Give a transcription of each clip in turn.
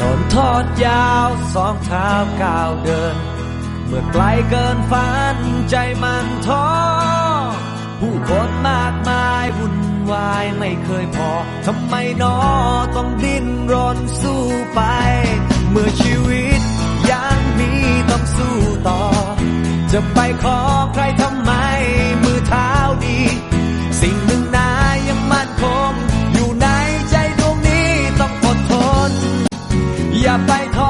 ถนนทอดยาวสองเท้าก้าวเดิน เมื่อไกลเกินฝันใจมันท้อผู้คนมากมายวุ่นวายไม่เคยพอทำไมนอต้องดิ้นรนสู้ไป เมื่อชีวิตยังมีต้องสู้ต่อ จะไปขอใครทำไมมือเท้า 也白掏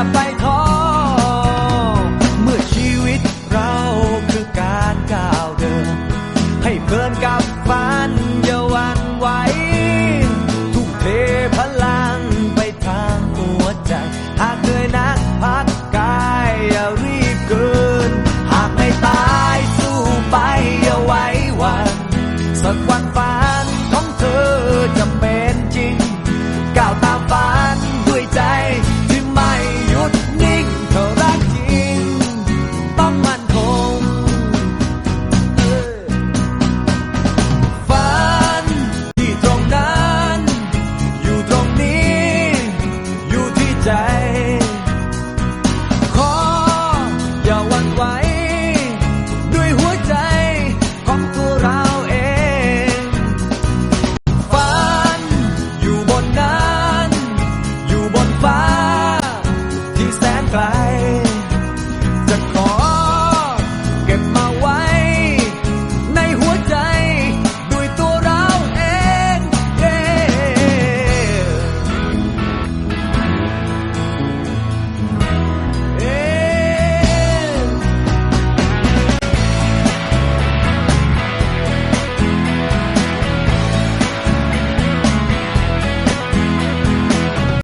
apaixonado.